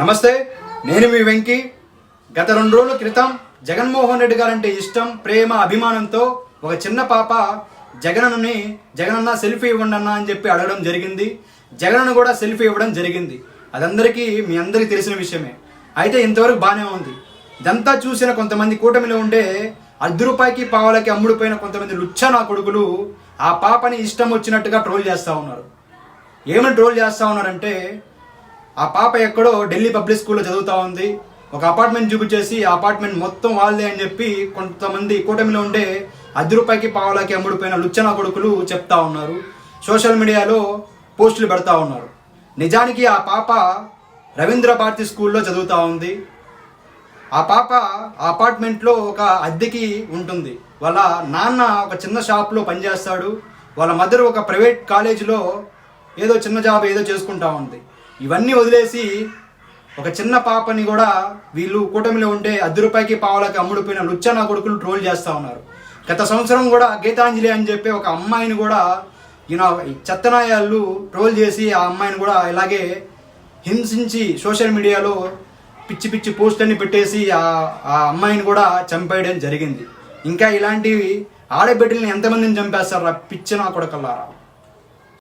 నమస్తే నేను మీ వెంకీ. గత రెండు రోజుల క్రితం జగన్మోహన్ రెడ్డి గారంటే ఇష్టం ప్రేమ అభిమానంతో ఒక చిన్న పాప జగనన్నని జగనన్న సెల్ఫీ ఇవ్వండి అన్న అని చెప్పి అడగడం జరిగింది. జగనన్న కూడా సెల్ఫీ ఇవ్వడం జరిగింది. అదందరికీ మీ అందరికీ తెలిసిన విషయమే. అయితే ఇంతవరకు బాగానే ఉంది. ఇదంతా చూసిన కొంతమంది కూటమిలో ఉండే అర్ధ రూపాయికి పావులకి అమ్ముడుపోయిన కొంతమంది లుచ్చ నా కొడుకులు ఆ పాపని ఇష్టం వచ్చినట్టుగా ట్రోల్ చేస్తూ ఉన్నారు. ఏమని ట్రోల్ చేస్తూ ఉన్నారంటే ఆ పాప ఎక్కడో ఢిల్లీ పబ్లిక్ స్కూల్లో చదువుతా ఉంది. ఒక అపార్ట్మెంట్ చూపించేసి ఆ అపార్ట్మెంట్ మొత్తం వాళ్ళదే అని చెప్పి కొంతమంది కూటమిలో ఉండే అర్ధ రూపాయికి పావులకి అమ్ముడుపోయిన లుచ్చన కొడుకులు చెప్తా ఉన్నారు. సోషల్ మీడియాలో పోస్టులు పెడతా ఉన్నారు. నిజానికి ఆ పాప రవీంద్ర భారతి స్కూల్లో చదువుతూ ఉంది. ఆ పాప ఆ అపార్ట్మెంట్లో ఒక అద్దెకి ఉంటుంది. వాళ్ళ నాన్న ఒక చిన్న షాప్లో పనిచేస్తాడు. వాళ్ళ మదర్ ఒక ప్రైవేట్ కాలేజీలో ఏదో చిన్న జాబ్ ఏదో చేసుకుంటా ఉంది. ఇవన్నీ వదిలేసి ఒక చిన్న పాపని కూడా వీళ్ళు కూటమిలో ఉంటే అర్ధ రూపాయికి పావులకి అమ్ముడుపోయిన లుచ్చన కొడుకులు ట్రోల్ చేస్తూ ఉన్నారు. గత సంవత్సరం కూడా గీతాంజలి అని చెప్పి ఒక అమ్మాయిని కూడా ఈయన చెత్తనాయాళ్ళు ట్రోల్ చేసి ఆ అమ్మాయిని కూడా ఇలాగే హింసించి సోషల్ మీడియాలో పిచ్చి పిచ్చి పోస్టులన్నీ పెట్టేసి ఆ ఆ అమ్మాయిని కూడా చంపేయడం జరిగింది. ఇంకా ఇలాంటివి ఆడబిడ్డల్ని ఎంతమందిని చంపేస్తారు పిచ్చిన కొడకల్లారా?